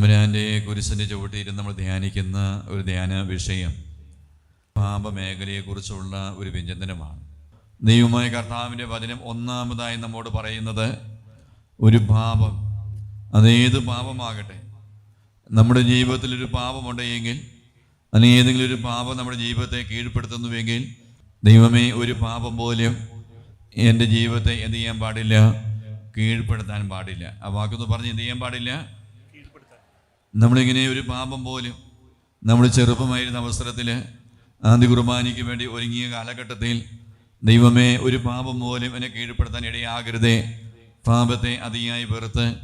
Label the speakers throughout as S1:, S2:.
S1: തമ്പുരാന്റെ കുരിശിന്റെ ചുവട്ടിയിരുന്ന് നമ്മൾ ധ്യാനിക്കുന്ന ഒരു ധ്യാന വിഷയം പാപമേഖലയെക്കുറിച്ചുള്ള ഒരു വ്യഞ്ജനമാണ്. ദൈവമായ കർത്താവിന്റെ വചനം ഒന്നാമതായി നമ്മോട് പറയുന്നത് ഒരു പാപം. അതേത് പാപമാകട്ടെ. നമ്മുടെ ജീവിതത്തിൽ ഒരു പാപമുണ്ടെങ്കിൽ അല്ലെങ്കിൽ ഏതെങ്കിലും ഒരു പാപം നമ്മുടെ ജീവിതത്തെ കീഴ്പ്പെടുത്തുന്നുവെങ്കിൽ ദൈവമേ ഒരു പാപം പോലും എന്റെ ജീവിതത്തെ എന്ത് ചെയ്യാൻ പാടില്ല? കീഴ്പ്പെടുത്താൻ പാടില്ല. ആ വാക്കൊന്ന് പറഞ്ഞ് എന്ത് ചെയ്യാൻ പാടില്ല? നമ്മളിങ്ങനെ ഒരു പാപം പോലും നമ്മൾ ചെറുപ്പമായിരുന്ന അവസരത്തിൽ ആദ്യ കുർബാനയ്ക്ക് വേണ്ടി ഒരുങ്ങിയ കാലഘട്ടത്തിൽ ദൈവമേ ഒരു പാപം പോലും എന്നെ കീഴ്പ്പെടുത്താൻ ഇടയാകരുതേ. പാപത്തെ അതിയായി വെറുത്ത്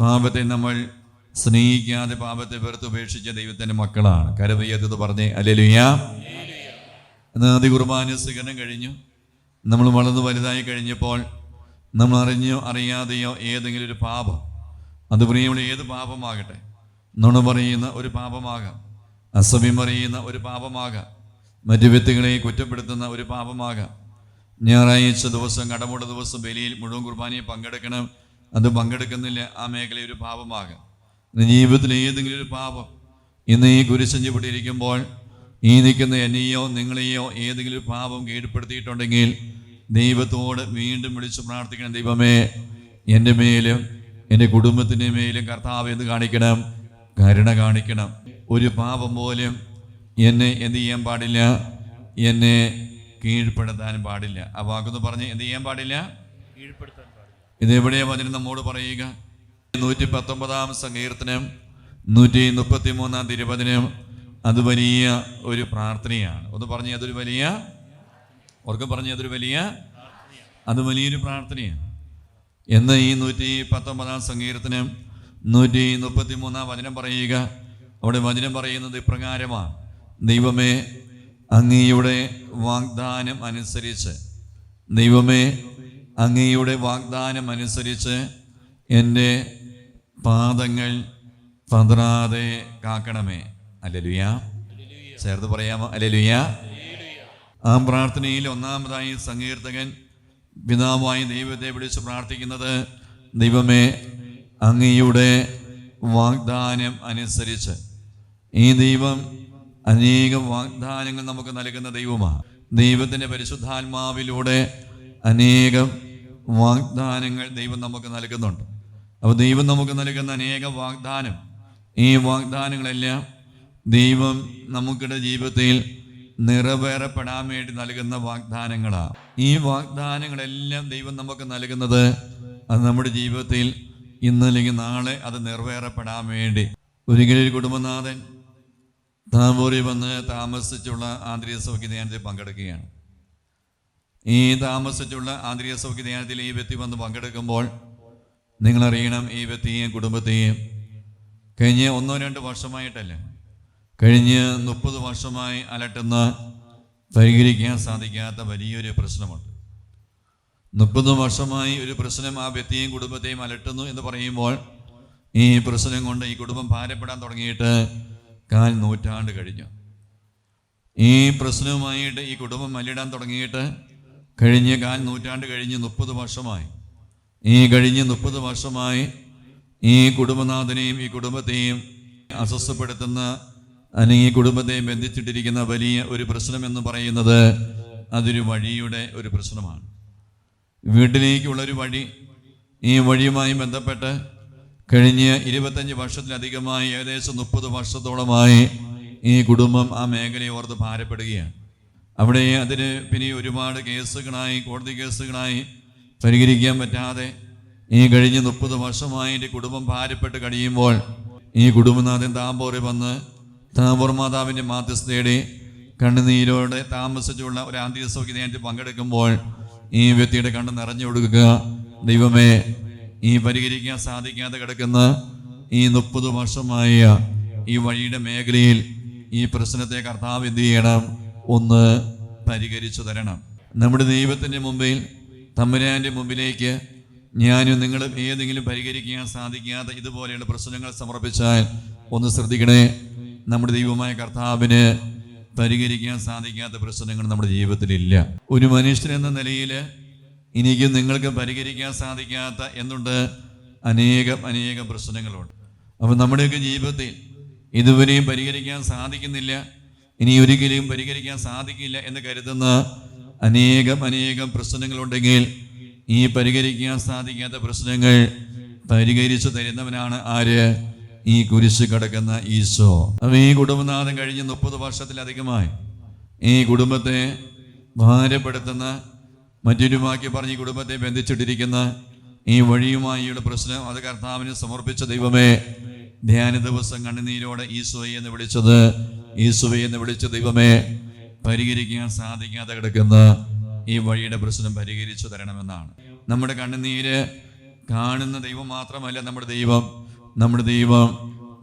S1: പാപത്തെ നമ്മൾ സ്നേഹിക്കാതെ പാപത്തെ വെറുത്ത് ഉപേക്ഷിച്ച ദൈവത്തിന്റെ മക്കളാണ്. കരവയ്യത്ത് പറഞ്ഞേ അല്ലെലുയാ എന്നാൽ ആദ്യ കുർബാന സ്വീകരണം കഴിഞ്ഞു. നമ്മൾ വളർന്നു വലുതായി കഴിഞ്ഞപ്പോൾ നമ്മൾ അറിഞ്ഞോ അറിയാതെയോ ഏതെങ്കിലും ഒരു പാപം. അത് പ്രിയമുള്ള ഏത് പാപമാകട്ടെ? നുണ പറയുന്ന ഒരു പാപമാകാം. അസഭ്യം പറയുന്ന ഒരു പാപമാകാം. മറ്റു വ്യക്തികളെ കുറ്റപ്പെടുത്തുന്ന ഒരു പാപമാകാം. ഞായറാഴ്ച ദിവസം കടമുള്ള ദിവസം ബലിയിൽ മുഴുവൻ കുർബാനയെ പങ്കെടുക്കണം. അത് പങ്കെടുക്കുന്നില്ല. ആ മേഖല ഒരു പാപമാകാം. ജീവിതത്തിൽ ഏതെങ്കിലും ഒരു പാപം ഇന്ന് ഈ കുരിശഞ്ചി പൊട്ടിയിരിക്കുമ്പോൾ ഈ നിൽക്കുന്ന എന്നെയോ നിങ്ങളെയോ ഏതെങ്കിലും ഒരു പാപം കീഴ്പ്പെടുത്തിയിട്ടുണ്ടെങ്കിൽ ദൈവത്തോട് വീണ്ടും വിളിച്ച് പ്രാർത്ഥിക്കണം. ദൈവമേ എന്റെ മേലും എന്റെ കുടുംബത്തിന്റെ മേലും കർത്താവ് എന്ന് കാണിക്കണം. കരുണ കാണിക്കണം. ഒരു പാപം പോലും എന്നെ എന്ത് ചെയ്യാൻ പാടില്ല? എന്നെ കീഴ്പ്പെടുത്താൻ പാടില്ല. ആ വാക്കെന്ന് പറഞ്ഞ് എന്ത് ചെയ്യാൻ പാടില്ല?
S2: കീഴ്പ്പെടുത്താൻ പാടില്ല.
S1: ഇത് എവിടെയാ വചനം നമ്മോട് പറയുക? നൂറ്റി പത്തൊമ്പതാം സങ്കീർത്തനം നൂറ്റി മുപ്പത്തി മൂന്നാം തിരുപതിനും അത് വലിയ ഒരു പ്രാർത്ഥനയാണ്. ഒന്ന് പറഞ്ഞ് അതൊരു വലിയ ഓർക്കും പറഞ്ഞ് അതൊരു വലിയ അത് വലിയൊരു പ്രാർത്ഥനയാണ്. എന്ന് ഈ നൂറ്റി പത്തൊമ്പതാം സങ്കീർത്തനം നൂറ്റി മുപ്പത്തി മൂന്നാം വചനം പറയുക. അവിടെ വചനം പറയുന്നത് ഇപ്രകാരമാണ്. ദൈവമേ അങ്ങയുടെ വാഗ്ദാനം അനുസരിച്ച് ദൈവമേ അങ്ങയുടെ വാഗ്ദാനം അനുസരിച്ച് എന്റെ പാദങ്ങൾ പതറാതെ കാക്കണമേ. അല്ലലുയ. ചേർത്ത് പറയാമോ? അല്ലലുയ. ആ പ്രാർത്ഥനയിൽ ഒന്നാമതായി സങ്കീർത്തകൻ പിതാവായി ദൈവത്തെ വിളിച്ച് പ്രാർത്ഥിക്കുന്നത് ദൈവമേ അങ്ങയുടെ വാഗ്ദാനം അനുസരിച്ച് ഈ ദൈവം അനേകം വാഗ്ദാനങ്ങൾ നമുക്ക് നൽകുന്ന ദൈവമാണ്. ദൈവത്തിന്റെ പരിശുദ്ധാത്മാവിലൂടെ അനേകം വാഗ്ദാനങ്ങൾ ദൈവം നമുക്ക് നൽകുന്നുണ്ട്. അപ്പോൾ ദൈവം നമുക്ക് നൽകുന്ന അനേക വാഗ്ദാനം ഈ വാഗ്ദാനങ്ങളെല്ലാം ദൈവം നമുക്കിടെ ജീവിതത്തിൽ നിറവേറപ്പെടാൻ വേണ്ടി നൽകുന്ന വാഗ്ദാനങ്ങളാണ്. ഈ വാഗ്ദാനങ്ങളെല്ലാം ദൈവം നമുക്ക് നൽകുന്നത് അത് നമ്മുടെ ജീവിതത്തിൽ ഇന്നല്ലെങ്കിൽ നാളെ അത് നിറവേറപ്പെടാൻ വേണ്ടി. ഒരിക്കലും ഒരു കുടുംബനാഥൻ താമൂരി വന്ന് താമസിച്ചുള്ള ആന്തരിക സൗഖ്യ ധ്യാനത്തിൽ പങ്കെടുക്കുകയാണ്. ഈ താമസിച്ചുള്ള ആന്തരിക സൗഖ്യ ധ്യാനത്തിൽ ഈ വ്യക്തി വന്ന് പങ്കെടുക്കുമ്പോൾ നിങ്ങളറിയണം ഈ വ്യക്തിയെയും കുടുംബത്തെയും കഴിഞ്ഞ ഒന്നോ രണ്ട് വർഷമായിട്ടല്ല? കഴിഞ്ഞ് മുപ്പത് വർഷമായി അലട്ടുന്ന പരിഹരിക്കാൻ സാധിക്കാത്ത വലിയൊരു പ്രശ്നമുണ്ട്. മുപ്പത് വർഷമായി ഒരു പ്രശ്നം ആ വ്യക്തിയെയും കുടുംബത്തെയും അലട്ടുന്നു എന്ന് പറയുമ്പോൾ ഈ പ്രശ്നം കൊണ്ട് ഈ കുടുംബം ഭാരപ്പെടാൻ തുടങ്ങിയിട്ട് കാൽ നൂറ്റാണ്ട് കഴിഞ്ഞു. ഈ പ്രശ്നവുമായിട്ട് ഈ കുടുംബം മല്ലിടാൻ തുടങ്ങിയിട്ട് കഴിഞ്ഞ കാൽ നൂറ്റാണ്ട് കഴിഞ്ഞ് മുപ്പത് വർഷമായി. ഈ കഴിഞ്ഞ് മുപ്പത് വർഷമായി ഈ കുടുംബനാഥനെയും ഈ കുടുംബത്തെയും അസ്വസ്ഥപ്പെടുത്തുന്ന അല്ലെങ്കിൽ ഈ കുടുംബത്തെ ബന്ധിച്ചിട്ടിരിക്കുന്ന വലിയ ഒരു പ്രശ്നം എന്ന് പറയുന്നത് അതൊരു വഴിയുടെ ഒരു പ്രശ്നമാണ്. വീട്ടിലേക്കുള്ളൊരു വഴി ഈ വഴിയുമായി ബന്ധപ്പെട്ട് കഴിഞ്ഞ ഇരുപത്തഞ്ച് വർഷത്തിലധികമായി ഏകദേശം മുപ്പത് വർഷത്തോളമായി ഈ കുടുംബം ആ മേഖലയെ ഓർത്ത് ഭാരപ്പെടുകയാണ്. അവിടെ അതിന് പിന്നെ ഒരുപാട് കേസുകളായി കോടതി കേസുകളായി പരിഹരിക്കാൻ പറ്റാതെ ഈ കഴിഞ്ഞ മുപ്പത് വർഷമായി എന്റെ കുടുംബം ഭാരപ്പെട്ട് കഴിയുമ്പോൾ ഈ കുടുംബനാഥൻ താമ്പോറി വന്ന് താമ്പോർ മാതാവിന്റെ മാധ്യസ്ഥയുടെ കണ്ണുനീരോടെ താമസിച്ചുള്ള ഒരു ആന്തരിക സൗകര്യം പങ്കെടുക്കുമ്പോൾ ഈ വ്യക്തിയുടെ കണ്ണ് നിറഞ്ഞു കൊടുക്കുക. ദൈവമേ ഈ പരിഹരിക്കാൻ സാധിക്കാതെ കിടക്കുന്ന ഈ മുപ്പത് വർഷമായ ഈ വഴിയുടെ മേഖലയിൽ ഈ പ്രശ്നത്തെ കർത്താവ് എന്ത് ചെയ്യണം? ഒന്ന് പരിഹരിച്ചു തരണം. നമ്മുടെ ദൈവത്തിന്റെ മുമ്പിൽ തമ്പുരാന്റെ മുമ്പിലേക്ക് ഞാനും നിങ്ങളും ഏതെങ്കിലും പരിഹരിക്കാൻ സാധിക്കാത്ത ഇതുപോലെയുള്ള പ്രശ്നങ്ങൾ സമർപ്പിച്ചാൽ ഒന്ന് ശ്രദ്ധിക്കണേ. നമ്മുടെ ദൈവമായ കർത്താവിന് പരിഹരിക്കാൻ സാധിക്കാത്ത പ്രശ്നങ്ങൾ നമ്മുടെ ജീവിതത്തിലില്ല. ഒരു മനുഷ്യൻ എന്ന നിലയിൽ എനിക്കും നിങ്ങൾക്ക് പരിഹരിക്കാൻ സാധിക്കാത്ത എന്നുണ്ട് അനേകം അനേകം പ്രശ്നങ്ങളുണ്ട്. അപ്പം നമ്മുടെയൊക്കെ ജീവിതത്തിൽ ഇതുവരെയും പരിഹരിക്കാൻ സാധിക്കുന്നില്ല. ഇനി ഒരിക്കലും പരിഹരിക്കാൻ സാധിക്കില്ല എന്ന് കരുതുന്ന അനേകം അനേകം പ്രശ്നങ്ങളുണ്ടെങ്കിൽ ഈ പരിഹരിക്കാൻ സാധിക്കാത്ത പ്രശ്നങ്ങൾ പരിഹരിച്ചു തരുന്നവനാണ് ആര്? ഈ കുരിശ് കിടക്കുന്ന ഈശോ. അവ ഈ കുടുംബനാഥം കഴിഞ്ഞ് മുപ്പത് വർഷത്തിലധികമായി ഈ കുടുംബത്തെ ഭാരപ്പെടുത്തുന്ന മറ്റൊരു വാക്യം പറഞ്ഞ് ഈ കുടുംബത്തെ ബന്ധിച്ചിട്ടിരിക്കുന്ന ഈ വഴിയുമായിയുള്ള പ്രശ്നം അത് കർത്താവിന് സമർപ്പിച്ച ദൈവമേ. ധ്യാന ദിവസം കണ്ണുനീരോടെ ഈശോയെ എന്ന് വിളിച്ചത് ഈശോയെ എന്ന് വിളിച്ച ദൈവമേ. പരിഹരിക്കാൻ സാധിക്കാതെ കിടക്കുന്ന ഈ വഴിയുടെ പ്രശ്നം പരിഹരിച്ചു തരണമെന്നാണ്. നമ്മുടെ കണ്ണുനീര് കാണുന്ന ദൈവം മാത്രമല്ല നമ്മുടെ ദൈവം. നമ്മുടെ ദൈവം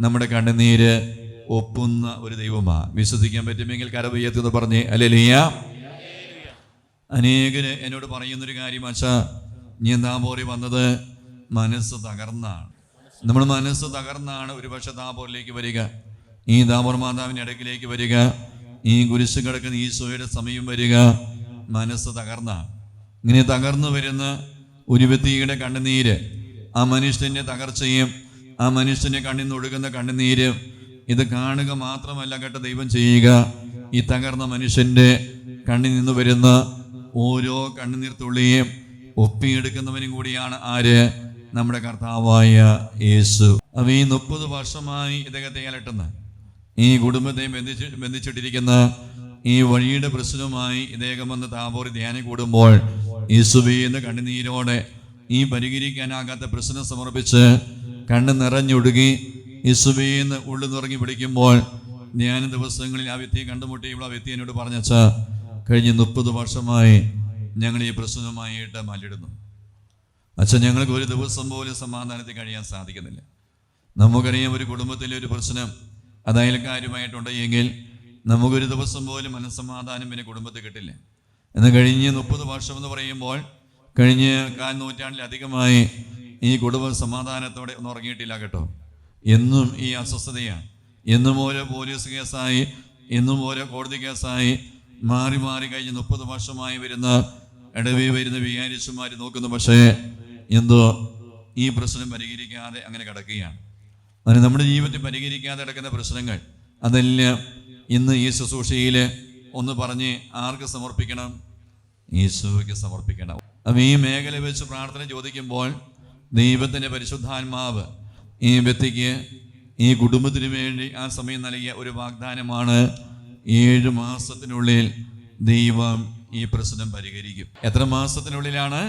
S1: നമ്മുടെ കണ്ണുനീര് ഒപ്പുന്ന ഒരു ദൈവമാണ് വിശ്വസിക്കാൻ പറ്റുമെങ്കിൽ കരവയ്യത്തെന്ന് പറഞ്ഞ്. അല്ലേലിയ അനേകര് എന്നോട് പറയുന്നൊരു കാര്യം അച്ഛ നീ എന്താ പോലെ വന്നത്? മനസ്സ് തകർന്നാണ്. നമ്മൾ മനസ്സ് തകർന്നാണ് ഒരു പക്ഷെ താപോറിലേക്ക് വരിക. ഈ താപോർ മാതാവിന്റെ ഇടയ്ക്കിലേക്ക് വരിക. ഈ കുരിശ് കിടക്കുന്ന ഈശോയുടെ സമയം വരിക. മനസ്സ് തകർന്നാണ്. ഇങ്ങനെ തകർന്നു വരുന്ന ഒരു വ്യക്തിയുടെ കണ്ണുനീര് ആ മനുഷ്യന്റെ തകർച്ചയും ആ മനുഷ്യന്റെ കണ്ണിന്ന് ഒഴുകുന്ന കണ്ണുനീര് ഇത് കാണുക മാത്രമല്ല കേട്ട ദൈവം ചെയ്യുക. ഈ തകർന്ന മനുഷ്യന്റെ കണ്ണിൽ നിന്ന് വരുന്ന ഓരോ കണ്ണുനീർ തുള്ളിയും ഒപ്പിയെടുക്കുന്നവനും കൂടിയാണ് ആര്? നമ്മുടെ കർത്താവായ യേശു. അപ്പൊ ഈ മുപ്പത് വർഷമായി ഇദ്ദേഹത്തെ അലട്ടുന്ന ഈ കുടുംബത്തെ ബന്ധിച്ച് ബന്ധിച്ചിട്ടിരിക്കുന്ന ഈ വഴിയുടെ പ്രശ്നവുമായി ഇദ്ദേഹം വന്ന് താപോറി ധ്യാനം കൂടുമ്പോൾ യേശുവീന്ന് കണ്ണുനീരോടെ ഈ പരിഹരിക്കാനാകാത്ത പ്രശ്നം സമർപ്പിച്ച് കണ്ണ് നിറഞ്ഞൊടുങ്ങി യേശുവീന്ന് ഉള്ളു നിറങ്ങി പിടിക്കുമ്പോൾ ഞാൻ ദിവസങ്ങളിൽ ആ വ്യക്തിയെ കണ്ടുമുട്ടിയപ്പോൾ ആ വ്യക്തി എന്നോട് പറഞ്ഞച്ച കഴിഞ്ഞ മുപ്പത് വർഷമായി ഞങ്ങൾ ഈ പ്രശ്നവുമായിട്ട് മല്ലിടുന്നു അച്ഛൻ ഞങ്ങൾക്ക് ഒരു ദിവസം പോലും സമാധാനത്തിൽ കഴിയാൻ സാധിക്കുന്നില്ല. നമുക്കറിയാം ഒരു കുടുംബത്തിലെ ഒരു പ്രശ്നം അത് അയൽക്കാരുമായിട്ടുണ്ട് എങ്കിൽ നമുക്കൊരു ദിവസം പോലും മനസ്സമാധാനം പിന്നെ കുടുംബത്തിൽ കിട്ടില്ല. എന്ന് കഴിഞ്ഞ് മുപ്പത് വർഷം എന്ന് പറയുമ്പോൾ കഴിഞ്ഞ കാൽ നൂറ്റാണ്ടിലധികമായി ഈ കുടുംബം സമാധാനത്തോടെ ഒന്നും ഉറങ്ങിയിട്ടില്ല കേട്ടോ. എന്നും ഈ അസ്വസ്ഥതയാണ് എന്നും ഓരോ പോലീസ് കേസായി എന്നും ഓരോ കോടതി കേസായി. മാറി മാറി കഴിഞ്ഞ് മുപ്പത് വർഷമായി വരുന്ന ഇടവി വരുന്ന വികാരിച്ചുമാർ നോക്കുന്നു. പക്ഷേ എന്തോ ഈ പ്രശ്നം പരിഹരിക്കാതെ അങ്ങനെ കിടക്കുകയാണ്. അതിന് നമ്മുടെ ജീവിതത്തിൽ പരിഹരിക്കാതെ കിടക്കുന്ന പ്രശ്നങ്ങൾ അതെല്ലാം ഇന്ന് ഈ ശുശ്രൂഷയിൽ ഒന്ന് പറഞ്ഞ് ആർക്ക് സമർപ്പിക്കണം? ഈശോയ്ക്ക് സമർപ്പിക്കണം. അപ്പം ഈ മേഖല വെച്ച് പ്രാർത്ഥന ചോദിക്കുമ്പോൾ ദൈവത്തിന്റെ പരിശുദ്ധാത്മാവ് ഈ വ്യക്തിക്ക് ഈ കുടുംബത്തിന് വേണ്ടി ആ സമയം നൽകിയ ഒരു വാഗ്ദാനമാണ് ഏഴ് മാസത്തിനുള്ളിൽ ദൈവം ഈ പ്രശ്നം പരിഹരിക്കും. എത്ര മാസത്തിനുള്ളിലാണ്?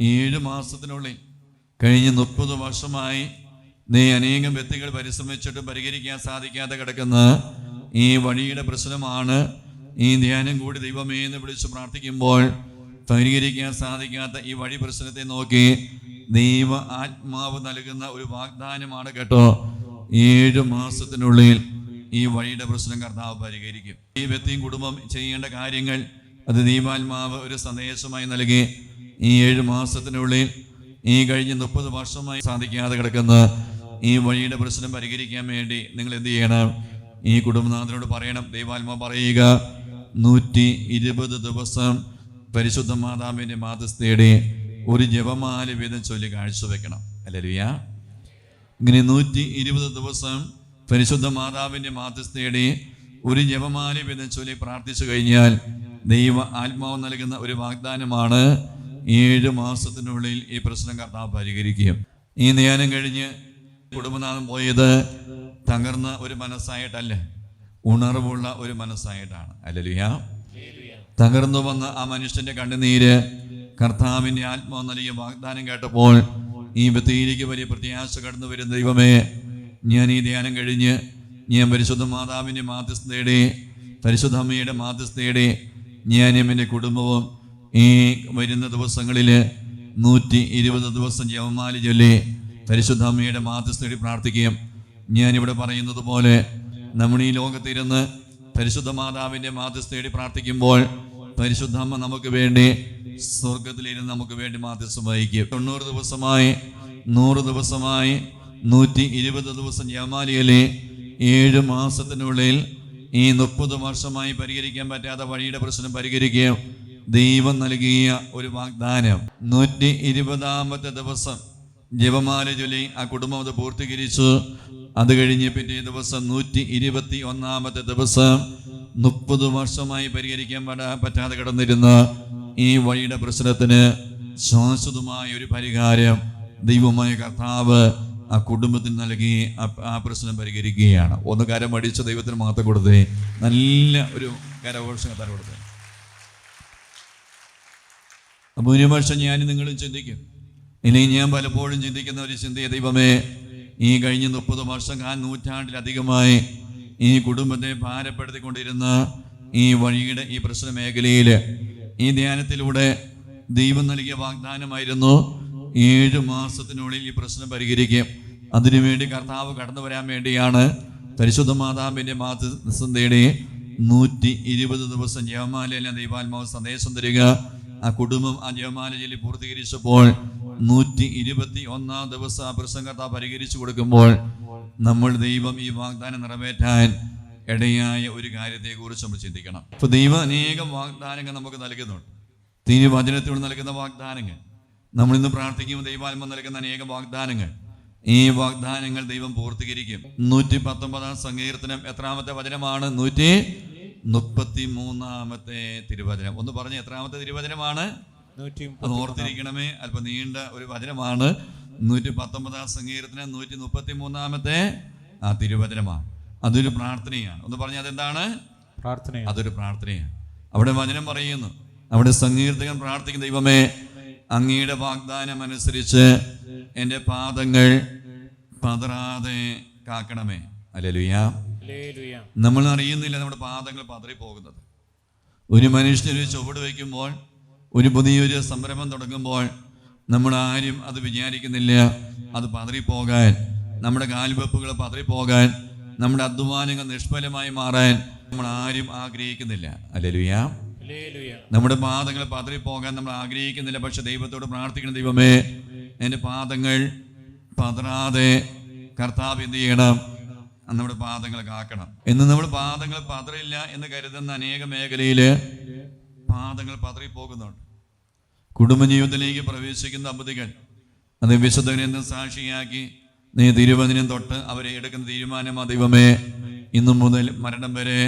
S1: ഏഴ് മാസത്തിനുള്ളിൽ. കഴിഞ്ഞ മുപ്പത് വർഷമായി നീ അനേകം വ്യക്തികൾ പരിശ്രമിച്ചിട്ട് പരിഹരിക്കാൻ സാധിക്കാതെ കിടക്കുന്ന ഈ വഴിയുടെ പ്രശ്നമാണ് ഈ ധ്യാനം കൂടി ദൈവമേ എന്ന് വിളിച്ച് പ്രാർത്ഥിക്കുമ്പോൾ പരിഹരിക്കാൻ സാധിക്കാത്ത ഈ വഴി പ്രശ്നത്തെ നോക്കി ദൈവ ആത്മാവ് നൽകുന്ന ഒരു വാഗ്ദാനമാണ് കേട്ടോ. ഏഴ് മാസത്തിനുള്ളിൽ ഈ വഴിയുടെ പ്രശ്നം കർത്താവ് പരിഹരിക്കും. ഈ വ്യക്തിയും കുടുംബം ചെയ്യേണ്ട കാര്യങ്ങൾ അത് ദീപാത്മാവ് ഒരു സന്ദേശമായി നൽകി ഈ ഏഴ് മാസത്തിനുള്ളിൽ ഈ കഴിഞ്ഞ മുപ്പത് വർഷമായി സാധിക്കാതെ കിടക്കുന്ന ഈ വഴിയുടെ പ്രശ്നം പരിഹരിക്കാൻ വേണ്ടി നിങ്ങൾ എന്ത് ചെയ്യണം? ഈ കുടുംബനാഥനോട് പറയണം. ദൈവാത്മാവ് പറയുക നൂറ്റി ഇരുപത് ദിവസം പരിശുദ്ധ മാതാവിന്റെ മാതസ്ഥയുടെ ഒരു ജപമാല വീതം ചൊല്ലി കാഴ്ചവെക്കണം. അല്ലല്ലുയാ ഇങ്ങനെ നൂറ്റി ഇരുപത് ദിവസം പരിശുദ്ധ മാതാവിന്റെ മാധ്യസ്ഥയുടെ ഒരു ജപമാല വീതം ചൊല്ലി പ്രാർത്ഥിച്ചു കഴിഞ്ഞാൽ ദൈവ ആത്മാവ് നൽകുന്ന ഒരു വാഗ്ദാനമാണ് ഏഴ് മാസത്തിനുള്ളിൽ ഈ പ്രശ്നം കർത്താവ് പരിഹരിക്കും ഈ ധ്യാനം കഴിഞ്ഞ് കുടുംബനാഥം പോയത് തകർന്ന ഒരു മനസ്സായിട്ടല്ല ഉണർവുള്ള ഒരു മനസ്സായിട്ടാണ്. അല്ലല്ലുയാ തകർന്നു വന്ന ആ മനുഷ്യന്റെ കണ്ണുനീര് കർത്താവിന്റെ ആത്മാവ് നൽകിയ വാഗ്ദാനം കേട്ടപ്പോൾ ഈ വ്യക്തിയിലേക്ക് വലിയ പ്രത്യാശ കടന്നു വരുന്ന ദൈവമേ ഞാൻ ഈ ധ്യാനം കഴിഞ്ഞ് ഞാൻ പരിശുദ്ധ മാതാവിന്റെ മാധ്യസ്ഥതയുടെ പരിശുദ്ധ അമ്മയുടെ മാധ്യസ്ഥതയുടെ ഞാനും എന്റെ കുടുംബവും ഈ വരുന്ന ദിവസങ്ങളിൽ നൂറ്റി ഇരുപത് ദിവസം ജവമാലി ചൊല്ലി പരിശുദ്ധ അമ്മയുടെ മാധ്യസ്ഥതയുടെ പ്രാർത്ഥിക്കുകയും ഞാനിവിടെ പറയുന്നത് പോലെ നമ്മൾ ഈ ലോകത്തിരുന്ന് പരിശുദ്ധ മാതാവിന്റെ മാധ്യസ്ഥയുടെ പ്രാർത്ഥിക്കുമ്പോൾ പരിശുദ്ധ അമ്മ നമുക്ക് വേണ്ടി സ്വർഗത്തിലിരുന്ന് നമുക്ക് വേണ്ടി മാധ്യസ്ഥം വഹിക്കും. തൊണ്ണൂറ് ദിവസമായി നൂറ് ദിവസമായി നൂറ്റി ഇരുപത് ദിവസം ജമാലിയലെ ഏഴ് മാസത്തിനുള്ളിൽ ഈ മുപ്പത് വർഷമായി പരിഹരിക്കാൻ പറ്റാത്ത വഴിയുടെ പ്രശ്നം പരിഹരിക്കുകയും ദൈവം നൽകിയ ഒരു വാഗ്ദാനം. നൂറ്റി ഇരുപതാമത്തെ ദിവസം ജപമാല ചൊല്ലി ആ കുടുംബം അത് പൂർത്തീകരിച്ചു. അത് കഴിഞ്ഞ് പിറ്റേ ദിവസം നൂറ്റി ഇരുപത്തി ഒന്നാമത്തെ ദിവസം മുപ്പത് വർഷമായി പരിഹരിക്കാൻ പറ്റാ- പറ്റാതെ കിടന്നിരുന്ന ഈ വഴിയുടെ പ്രശ്നത്തിന് ശാശ്വതമായ ഒരു പരിഹാരം ദൈവമായ കർത്താവ് ആ കുടുംബത്തിന് നൽകി ആ- ആ പ്രശ്നം പരിഹരിക്കുകയാണ്. ഒന്ന് കരം അടിച്ച ദൈവത്തിന് മാത്രം കൊടുത്തേ. നല്ല ഒരു കരഘോഷം തരം കൊടുത്തേ. അപ്പോൾ ഭൂരിപക്ഷം ഞാൻ നിങ്ങളും ചിന്തിക്കും. ഇല്ലെങ്കിൽ ഞാൻ പലപ്പോഴും ചിന്തിക്കുന്ന ഒരു ചിന്തയെ ദൈവമേ ഈ കഴിഞ്ഞ മുപ്പത് വർഷം കാൽ നൂറ്റാണ്ടിലധികമായി ഈ കുടുംബത്തെ ഭാരപ്പെടുത്തിക്കൊണ്ടിരുന്ന ഈ വഴിയുടെ ഈ പ്രശ്ന മേഖലയിൽ ഈ ധ്യാനത്തിലൂടെ ദൈവം നൽകിയ വാഗ്ദാനമായിരുന്നു ഏഴ് മാസത്തിനുള്ളിൽ ഈ പ്രശ്നം പരിഹരിക്കും. അതിനുവേണ്ടി കർത്താവ് കടന്നു വരാൻ വേണ്ടിയാണ് പരിശുദ്ധ മാതാവിന്റെ മാതൃസം തേടി നൂറ്റി ഇരുപത് ദിവസം ജയമാലയെല്ലാം ദൈവാത്മാവ് സന്ദേശം തരിക. ആ കുടുംബം ആ ജയമാലയിൽ പൂർത്തീകരിച്ചപ്പോൾ നൂറ്റി ഇരുപത്തി ഒന്നാം ദിവസം ആ പ്രസംഗത പരിഹരിച്ചു കൊടുക്കുമ്പോൾ നമ്മൾ ദൈവം ഈ വാഗ്ദാനം നിറവേറ്റാൻ ഇടയായ ഒരു കാര്യത്തെക്കുറിച്ച് നമ്മൾ ചിന്തിക്കണം. ഇപ്പൊ ദൈവം അനേകം വാഗ്ദാനങ്ങൾ നമുക്ക് നൽകുന്നുണ്ട്. തിരുവചനത്തോട് നൽകുന്ന വാഗ്ദാനങ്ങൾ. നമ്മൾ ഇന്ന് പ്രാർത്ഥിക്കുമ്പോൾ ദൈവാത്മ നൽകുന്ന അനേകം വാഗ്ദാനങ്ങൾ. ഈ വാഗ്ദാനങ്ങൾ ദൈവം പൂർത്തീകരിക്കും. നൂറ്റി പത്തൊമ്പതാം സങ്കീർത്തനം എത്രാമത്തെ വചനമാണ്? നൂറ്റി മുപ്പത്തി മൂന്നാമത്തെ തിരുവചനം. ഒന്ന് പറഞ്ഞ എത്രാമത്തെ തിരുവചനമാണ്? അത് ഓർത്തിരിക്കണമേ. അല്പം നീണ്ട ഒരു വചനമാണ്. നൂറ്റി പത്തൊമ്പതാം സംഗീതത്തിന് നൂറ്റി മുപ്പത്തി മൂന്നാമത്തെ ആ തിരുവചനമാണ്. അതൊരു പ്രാർത്ഥനയാണ്. ഒന്ന് പറഞ്ഞാൽ അതെന്താണ്?
S2: പ്രാർത്ഥന
S1: അതൊരു പ്രാർത്ഥനയാണ്. അവിടെ വചനം പറയുന്നു. അവിടെ സംഗീർത്തകൻ പ്രാർത്ഥിക്കുന്ന ദൈവമേ അങ്ങയുടെ വാഗ്ദാനം അനുസരിച്ച് എന്റെ പാദങ്ങൾ പതറാതെ കാക്കണമേ. അല്ലെ
S2: ഹല്ലേലൂയ.
S1: നമ്മൾ അറിയുന്നില്ല നമ്മുടെ പാദങ്ങൾ പതറി പോകുന്നത് ഒരു മനുഷ്യനൊരു ചുവട് വയ്ക്കുമ്പോൾ ഒരു പുതിയൊരു സംരംഭം തുടങ്ങുമ്പോൾ നമ്മൾ ആരും അത് വിചാരിക്കുന്നില്ല. അത് പതറിപ്പോകാൻ നമ്മുടെ കാൽവെപ്പുകൾ പതറിപ്പോകാൻ നമ്മുടെ അധ്വാനങ്ങൾ നിഷ്ഫലമായി മാറാൻ നമ്മൾ ആരും ആഗ്രഹിക്കുന്നില്ല.
S2: ഹല്ലേലൂയ
S1: നമ്മുടെ പാദങ്ങൾ പതറിപ്പോകാൻ നമ്മൾ ആഗ്രഹിക്കുന്നില്ല. പക്ഷെ ദൈവത്തോട് പ്രാർത്ഥിക്കുന്ന ദൈവമേ. എന്റെ പാദങ്ങൾ പതറാതെ കർത്താവ് എന്ത് ചെയ്യണം? നമ്മുടെ പാദങ്ങൾ കാക്കണം. എന്ന് നമ്മൾ പാദങ്ങൾ പതറില്ല എന്ന് കരുതുന്ന അനേക മേഖലയിൽ പാദങ്ങൾ പതറിപ്പോകുന്നുണ്ട്. കുടുംബജീവിതത്തിലേക്ക് പ്രവേശിക്കുന്ന ദമ്പതികൾ അത് വിശുദ്ധഗ്രന്ഥം സാക്ഷിയാക്കി നീ തിരുവചനം തൊട്ട് അവരെ എടുക്കുന്ന തീരുമാനമാ ദൈവമേ ഇന്നു മുതൽ മരണം വരെ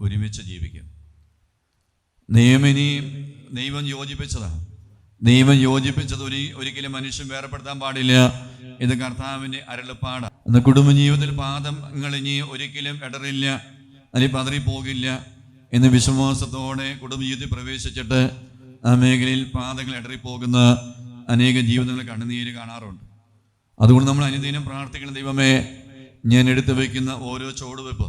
S1: ഒരുമിച്ച് ജീവിക്കും. നിയമിനിയും ദൈവം യോജിപ്പിച്ചതാണ് ദൈവം യോജിപ്പിച്ചത് ഒരു ഒരിക്കലും മനുഷ്യൻ വേർപ്പെടുത്താൻ പാടില്ല. ഇത് കർത്താവിന്റെ അരുളപ്പാടാണ് എന്ന കുടുംബജീവിതത്തിൽ പാദങ്ങൾ ഇനി ഒരിക്കലും ഇടറില്ല അല്ലെങ്കിൽ പതറിപ്പോകില്ല. എന്ന് വിശ്വാസത്തോടെ കുടുംബജീവിതത്തിൽ പ്രവേശിച്ചിട്ട് ആ മേഖലയിൽ പാതകൾ ഇടറിപ്പോകുന്ന അനേക ജീവിതങ്ങൾ കണ്ണുനീര് കാണാറുണ്ട്. അതുകൊണ്ട് നമ്മൾ അനുദിനം പ്രാർത്ഥിക്കുന്ന ദൈവമേ ഞാൻ എടുത്തു വയ്ക്കുന്ന ഓരോ ചുവടുവെപ്പ്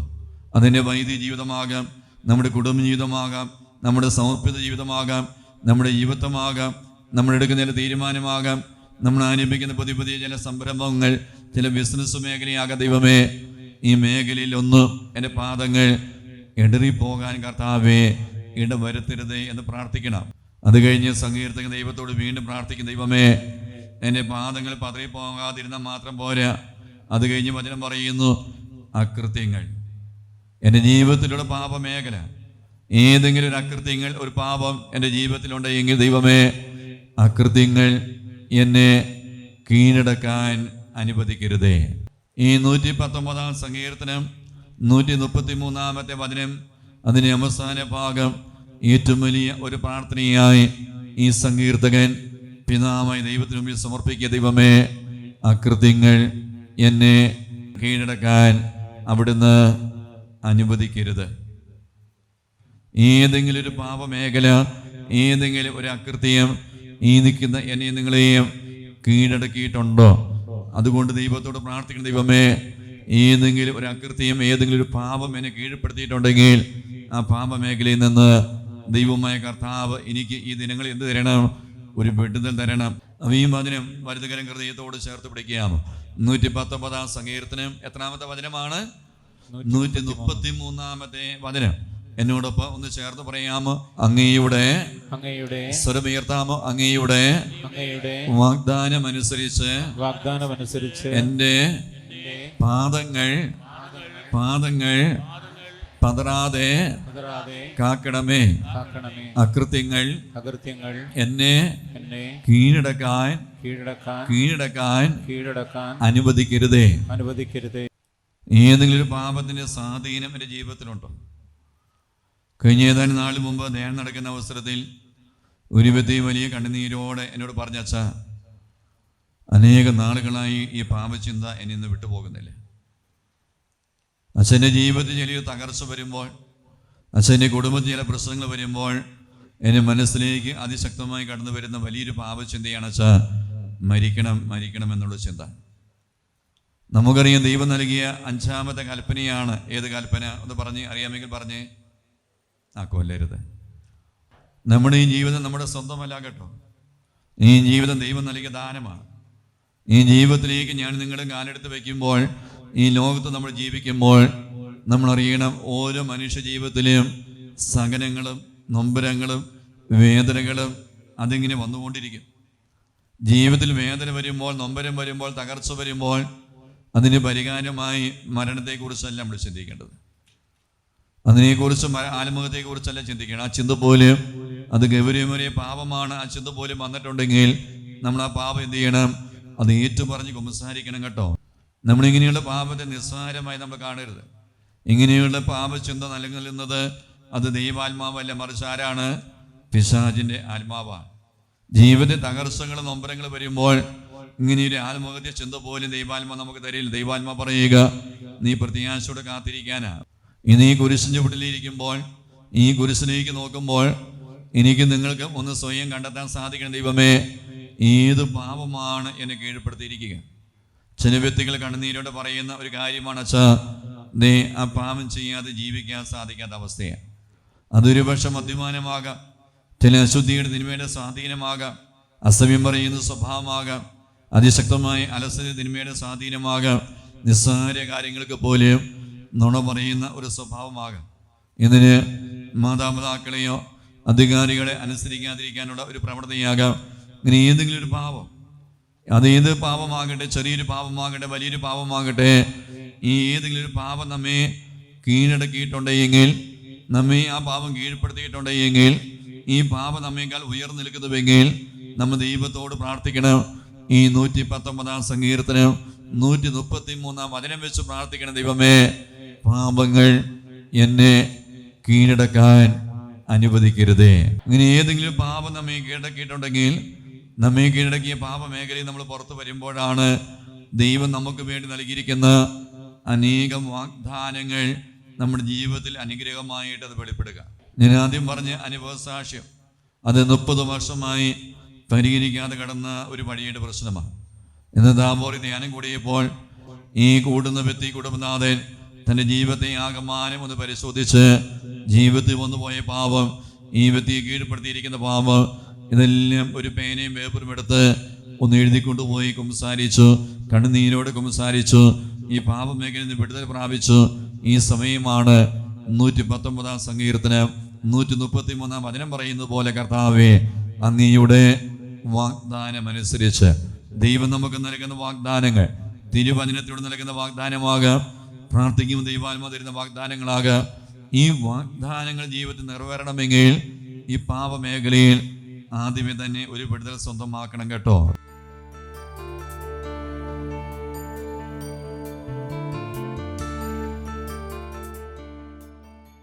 S1: അതിന്റെ വൈദ്യ ജീവിതമാകാം നമ്മുടെ കുടുംബ ജീവിതമാകാം നമ്മുടെ സമർപ്പിത ജീവിതമാകാം നമ്മുടെ ജീവിതമാകാം നമ്മൾ എടുക്കുന്ന ചില തീരുമാനമാകാം നമ്മൾ ആരംഭിക്കുന്ന പുതിയ പുതിയ ചില സംരംഭങ്ങൾ ചില ബിസിനസ് മേഖലയാകാം. ദൈവമേ ഈ മേഖലയിൽ ഒന്ന് എന്റെ പാദങ്ങൾ ഇടറിപ്പോകാൻ കർത്താവേ ഇടവരുത്തരുതേ എന്ന് പ്രാർത്ഥിക്കണം. അത് കഴിഞ്ഞ് സങ്കീർത്തക ദൈവത്തോട് വീണ്ടും പ്രാർത്ഥിക്കും ദൈവമേ എന്റെ പാദങ്ങൾ പതറി പോകാതിരുന്നാൽ മാത്രം പോരാ. അത് കഴിഞ്ഞ് വചനം പറയുന്നു അകൃത്യങ്ങൾ എന്റെ ജീവിതത്തിലുള്ള പാപമേഖല ഏതെങ്കിലും ഒരു അകൃത്യങ്ങൾ ഒരു പാപം എന്റെ ജീവിതത്തിലുണ്ടെങ്കിൽ ദൈവമേ അകൃത്യങ്ങൾ എന്നെ കീഴടക്കാൻ അനുവദിക്കരുതേ. ഈ നൂറ്റി പത്തൊമ്പതാം സങ്കീർത്തനം നൂറ്റി മുപ്പത്തി മൂന്നാമത്തെ വചനം അതിന്റെ അവസാന ഭാഗം ഏറ്റവും വലിയ ഒരു പ്രാർത്ഥനയായി ഈ സങ്കീർത്തകൻ പിതാമായി ദൈവത്തിന് മുമ്പിൽ സമർപ്പിക്കുക ദൈവമേ അകൃത്യങ്ങൾ എന്നെ കീഴടക്കാൻ അവിടുന്ന് അനുവദിക്കരുത്. ഏതെങ്കിലും ഒരു പാപമേഖല ഏതെങ്കിലും ഒരു അകൃത്യം ഈ നിൽക്കുന്ന എന്നെ നിങ്ങളെയും കീഴടക്കിയിട്ടുണ്ടോ? അതുകൊണ്ട് ദൈവത്തോട് പ്രാർത്ഥിക്കുന്ന ദൈവമേ ഏതെങ്കിലും ഒരു അകൃത്യം ഏതെങ്കിലും ഒരു പാപം എന്നെ കീഴ്പ്പെടുത്തിയിട്ടുണ്ടെങ്കിൽ ആ പാപമേഖലയിൽ നിന്ന് ദൈവമായ കർത്താവ് എനിക്ക് ഈ ദിനങ്ങൾ എന്ത് തരണം? ഒരു വിടുതൽ തരണം. അവയും ഈ വചനം വലുതുകരം ഹൃദയത്തോട് ചേർത്ത് പിടിക്കുകയാണ്. നൂറ്റി പത്തൊമ്പതാം സങ്കീർത്തനം എത്രാമത്തെ വചനമാണ്? നൂറ്റി മുപ്പത്തി മൂന്നാമത്തെ വചനം. എന്നോടൊപ്പം ഒന്ന് ചേർത്ത് പറയാമോ അങ്ങയുടെ
S2: അങ്ങയുടെ
S1: സ്വരമുയർത്താമോ? അങ്ങയുടെ
S2: അങ്ങയുടെ
S1: വാഗ്ദാനം അനുസരിച്ച്
S2: വാഗ്ദാനം
S1: അനുസരിച്ച് എന്റെ പാദങ്ങൾ പാദങ്ങൾ പതറാതെ
S2: പതറാതെ
S1: കാക്കണമേ. അകൃത്യങ്ങൾ
S2: അകൃത്യങ്ങൾ
S1: എന്നെ
S2: എന്നെ
S1: കീഴടക്കാൻ
S2: കീഴടക്കാൻ
S1: കീഴടക്കാൻ
S2: കീഴടക്കാൻ
S1: അനുവദിക്കരുതേ.
S2: അനുവദിക്കരുതേ.
S1: ഏതെങ്കിലും ഒരു പാപത്തിന്റെ സ്വാധീനം എന്റെ ജീവിതത്തിലുണ്ടോ? കഴിഞ്ഞ ഏതാനും നാൾ മുമ്പ് ധ്യാനം നടക്കുന്ന അവസരത്തിൽ ഒരു വ്യക്തി വലിയ കണ്ണുനീരോടെ എന്നോട് പറഞ്ഞ അച്ഛ അനേക നാളുകളായി ഈ പാപചിന്ത എന്നെ ഇന്ന് വിട്ടുപോകുന്നില്ല. അച്ഛന്റെ ജീവിതത്തിൽ ചെറിയ തകർച്ച വരുമ്പോൾ അച്ഛന്റെ കുടുംബത്തിൽ ചില പ്രശ്നങ്ങൾ വരുമ്പോൾ എന്റെ മനസ്സിലേക്ക് അതിശക്തമായി കടന്നു വരുന്ന വലിയൊരു പാപചിന്തയാണ് അച്ഛ മരിക്കണം മരിക്കണം എന്നുള്ള ചിന്ത. നമുക്കറിയാം ദൈവം നൽകിയ അഞ്ചാമത്തെ കൽപ്പനയാണ്. ഏത് കൽപ്പന? ഒന്ന് പറഞ്ഞ് അറിയാമെങ്കിൽ പറഞ്ഞ്. ആ കൊല്ലരുത്. നമ്മുടെ ഈ ജീവിതം നമ്മുടെ സ്വന്തമല്ല കേട്ടോ. ഈ ജീവിതം ദൈവം നൽകിയ ദാനമാണ്. ഈ ജീവിതത്തിലേക്ക് ഞാൻ നിങ്ങളുടെ കാലെടുത്ത് വയ്ക്കുമ്പോൾ ഈ ലോകത്ത് നമ്മൾ ജീവിക്കുമ്പോൾ നമ്മൾ അറിയണം ഓരോ മനുഷ്യ ജീവിതത്തിലെയും സഹനങ്ങളും നൊമ്പരങ്ങളും വേദനകളും അതിങ്ങനെ വന്നുകൊണ്ടിരിക്കും. ജീവിതത്തിൽ വേദന വരുമ്പോൾ നൊമ്പരം വരുമ്പോൾ തകർച്ച വരുമ്പോൾ അതിന് പരിഹാരമായി മരണത്തെക്കുറിച്ചല്ല നമ്മൾ ചിന്തിക്കേണ്ടത്. അതിനെക്കുറിച്ച് ആത്മഹത്യയെക്കുറിച്ചല്ല ചിന്തിക്കണം ആ ചിന്ത പോലും അത് ഗൗരവമേറിയ പാപമാണ്. ആ ചിന്ത പോലും വന്നിട്ടുണ്ടെങ്കിൽ നമ്മൾ ആ പാപം എന്ത് ചെയ്യണം? അത് ഏറ്റുപറഞ്ഞ് കുമ്പസാരിക്കണം കേട്ടോ. നമ്മളിങ്ങനെയുള്ള പാപത്തെ നിസ്സാരമായി നമ്മൾ കാണരുത്. ഇങ്ങനെയുള്ള പാപചിന്ത നൽകുന്നത് അത് ദൈവാത്മാവല്ല മറിച്ച് ആരാണ്? പിശാചിന്റെ ആത്മാവാണ്. ജീവിത തകർച്ചകളും നൊമ്പരങ്ങൾ വരുമ്പോൾ ഇങ്ങനെയൊരു ആത്മഹത്യ ചിന്ത പോലും ദൈവാത്മ നമുക്ക് തരില്ല. ദൈവാത്മ പറയുക നീ പ്രത്യാശയോടെ കാത്തിരിക്കാനാ. ഇനി ഈ കുരിശിന്റെ വിട്ടിലിരിക്കുമ്പോൾ ഈ കുരിശിലേക്ക് നോക്കുമ്പോൾ എനിക്ക് നിങ്ങൾക്ക് ഒന്ന് സ്വയം കണ്ടെത്താൻ സാധിക്കണം ദൈവമേ. ഏത് പാപമാണ് എന്നെ കീഴ്പ്പെടുത്തിയിരിക്കുക? ചില വ്യക്തികൾ കണ്ണുനീരോടെ പറയുന്ന ഒരു കാര്യമാണ് അച്ഛാ നീ ആ പാപം ചെയ്യാതെ ജീവിക്കാൻ സാധിക്കാത്ത അവസ്ഥയാണ്. അതൊരു പക്ഷെ മദ്യപാനമാകാം ചില അശുദ്ധിയുടെ തിന്മയുടെ സ്വാധീനമാകാം അസമയം പറയുന്ന സ്വഭാവമാകാം അതിശക്തമായ അലസത തിന്മയുടെ സ്വാധീനമാകാം നിസ്സാര കാര്യങ്ങൾക്ക് പോലെയും നുണ പറയുന്ന ഒരു സ്വഭാവമാകാം. ഇതിന് മാതാപിതാക്കളെയോ അധികാരികളെ അനുസരിക്കാതിരിക്കാനുള്ള ഒരു പ്രവണതയാകാം. ഇങ്ങനെ ഏതെങ്കിലും ഒരു പാപം അത് ഏത് പാപമാകട്ടെ ചെറിയൊരു പാപമാകട്ടെ വലിയൊരു പാപമാകട്ടെ ഈ ഏതെങ്കിലും ഒരു പാപം നമ്മെ കീഴടക്കിയിട്ടുണ്ടെങ്കിൽ നമ്മെ ആ പാപം കീഴ്പ്പെടുത്തിയിട്ടുണ്ടെങ്കിൽ ഈ പാപം നമ്മേക്കാൾ ഉയർന്നു നിൽക്കുന്നുവെങ്കിൽ നമ്മൾ ദൈവത്തോട് പ്രാർത്ഥിക്കണം. ഈ നൂറ്റി പത്തൊമ്പതാം സങ്കീർത്തനം നൂറ്റി മുപ്പത്തി മൂന്നാം വചനം വെച്ച് പ്രാർത്ഥിക്കണം ദൈവമേ പാപങ്ങൾ എന്നെ കീഴടക്കാൻ അനുവദിക്കരുതേ. ഇങ്ങനെ ഏതെങ്കിലും പാപം നമ്മെ കീഴടക്കിയിട്ടുണ്ടെങ്കിൽ നമ്മെ കീഴടക്കിയ പാപമേഖലയിൽ നമ്മൾ പുറത്തു വരുമ്പോഴാണ് ദൈവം നമുക്ക് വേണ്ടി നൽകിയിരിക്കുന്ന അനേകം വാഗ്ദാനങ്ങൾ നമ്മുടെ ജീവിതത്തിൽ അനുഗ്രഹമായിട്ട് അത് വെളിപ്പെടുക. ഞാൻ ആദ്യം പറഞ്ഞ അനുഭവ സാക്ഷ്യം അത് മുപ്പത് വർഷമായി പരിഹരിക്കാതെ കടന്ന ഒരു വഴിയുടെ പ്രശ്നമാണ്. ഇന്ന് ദാബോറി ധ്യാനം കൂടിയപ്പോൾ ഈ കൂടുന്ന വ്യക്തി കുടുംബനാഥൻ തന്റെ ജീവിതത്തെ ആകമാനം ഒന്ന് പരിശോധിച്ച് ജീവിതത്തിൽ വന്നുപോയ പാപം ഈ വ്യക്തിയെ കീഴ്പ്പെടുത്തിയിരിക്കുന്ന പാപം ഇതെല്ലാം ഒരു പേനയും പേപ്പറും എടുത്ത് ഒന്ന് എഴുതിക്കൊണ്ടുപോയി കുംസാരിച്ചു കണ്ണുനീരോട് കുംസാരിച്ചു ഈ പാപമേഖലയിൽ നിന്ന് വിടുതൽ പ്രാപിച്ചു. ഈ സമയമാണ് നൂറ്റി പത്തൊമ്പതാം സങ്കീർത്തനം നൂറ്റി മുപ്പത്തി മൂന്നാം വചനം പറയുന്നത് പോലെ കർത്താവേ അങ്ങയുടെ വാഗ്ദാനം അനുസരിച്ച് ദൈവം നമുക്ക് നൽകുന്ന വാഗ്ദാനങ്ങൾ തിരുവചനത്തിലൂടെ നൽകുന്ന വാഗ്ദാനമാകാം പ്രാർത്ഥിക്കുമ്പോൾ ദൈവാത്മ തരുന്ന വാഗ്ദാനങ്ങളാകാം. ഈ വാഗ്ദാനങ്ങൾ ജീവിതത്തിൽ നിറവേറണമെങ്കിൽ ഈ പാപമേഖലയിൽ ആദ്യമേ തന്നെ ഒരു വിടുതൽ സ്വന്തമാക്കണം കേട്ടോ.